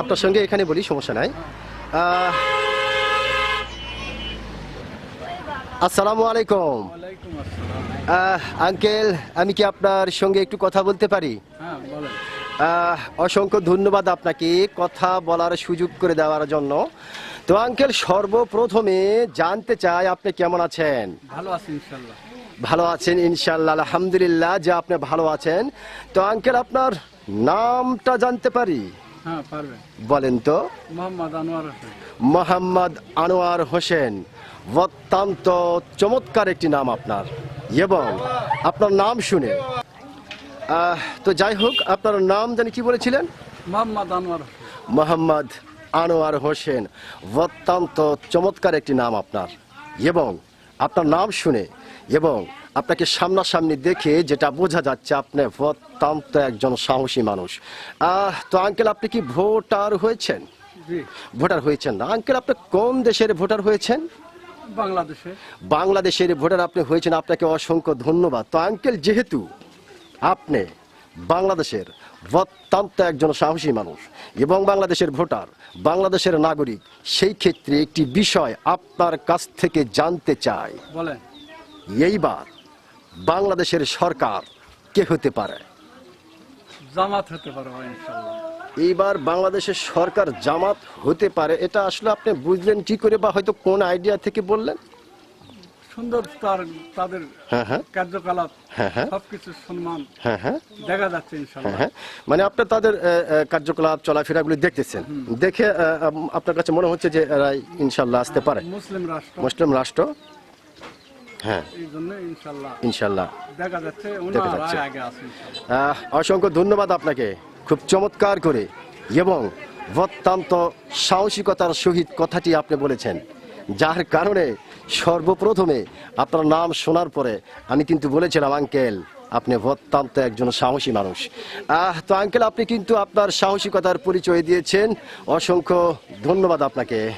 আপনার সঙ্গে এখানে বলি সমস্যা নাই। আসসালামু আলাইকুম। আঙ্কেল আমি কি আপনার সঙ্গে একটু কথা বলতে পারি? হ্যাঁ অসংখ্য ধন্যবাদ আপনাকে কথা বলার সুযোগ করে দেওয়ার জন্য। তো আঙ্কেল সর্বপ্রথমে জানতে চাই আপনি কেমন আছেন? ভালো আছি ইনশাল্লাহ। ভালো আছেন ইনশাল্লাহ আলহামদুলিল্লাহ যে আপনি ভালো আছেন। তো আঙ্কেল আপনার নামটা জানতে পারি? হ্যাঁ বলেন তো। মোহাম্মদ আনোয়ার হোসেন। মোহাম্মদ অত্যন্ত চমৎকার একটি নাম আপনার। এবং আপনার নাম শুনে তো যাই হোক আপনার নাম জানি কি বলেছিলেন? মোহাম্মদ আনোয়ার হোসেন। মোহাম্মদ আনোয়ার হোসেন অত্যন্ত চমৎকার একটি নাম আপনার। এবং আপনার নাম শুনে এবং আপনাকে সামনাসামনি দেখে যেটা বোঝা যাচ্ছে আপনি অত্যন্ত একজন সাহসী মানুষ। আহ, তো আঙ্কেল আপনি কি ভোটার হয়েছেন? ভোটার হয়েছেন না। আঙ্কেল আপনি কোন দেশের ভোটার হয়েছেন? বাংলাদেশে। বাংলাদেশের ভোটার আপনি হয়েছেন। আপনাকে অসংখ্য ধন্যবাদ। তো আঙ্কেল যেহেতু আপনি বাংলাদেশের অত্যন্ত একজন সাহসী মানুষ এবং বাংলাদেশের ভোটার বাংলাদেশের নাগরিক সেই ক্ষেত্রে একটি বিষয় আপনার কাছ থেকে জানতে চাই। বলেন। এইবার বাংলাদেশের সরকার কে হতে পারে? জামাত হতে ইনশাল্লাহ এইবার বাংলাদেশের সরকার জামাত হতে পারে এটা আসলে আপনি বুঝলেন কি করে বা হয়তো কোন আইডিয়া থেকে বললেন? সুন্দর তার তাদের হ্যাঁ হ্যাঁ। কার্যকলাপ হ্যাঁ সবকিছু সম্মান দেখা যাচ্ছে মানে আপনার তাদের কার্যকলাপ চলাফেরাগুলি দেখতেছেন। দেখে আপনার কাছে মনে হচ্ছে যে এরা ইনশাল্লাহ আসতে পারে। মুসলিম রাষ্ট্র। মুসলিম রাষ্ট্র। হ্যাঁ। ইনশাল্লাহ দেখা যাচ্ছে অসংখ্য ধন্যবাদ আপনাকে। খুব চমৎকার করে এবং অত্যন্ত সাহসিকতার সহিত কথাটি আপনি বলেছেন। যার কারণে সর্বপ্রথমে আপনার নাম শোনার পরে আমি কিন্তু বলেছিলাম, আঙ্কেল, আপনি অত্যন্ত একজন সাহসী মানুষ। আহ, তো আঙ্কেল, আপনি কিন্তু আপনার সাহসিকতার পরিচয় দিয়েছেন। অসংখ্য ধন্যবাদ আপনাকে।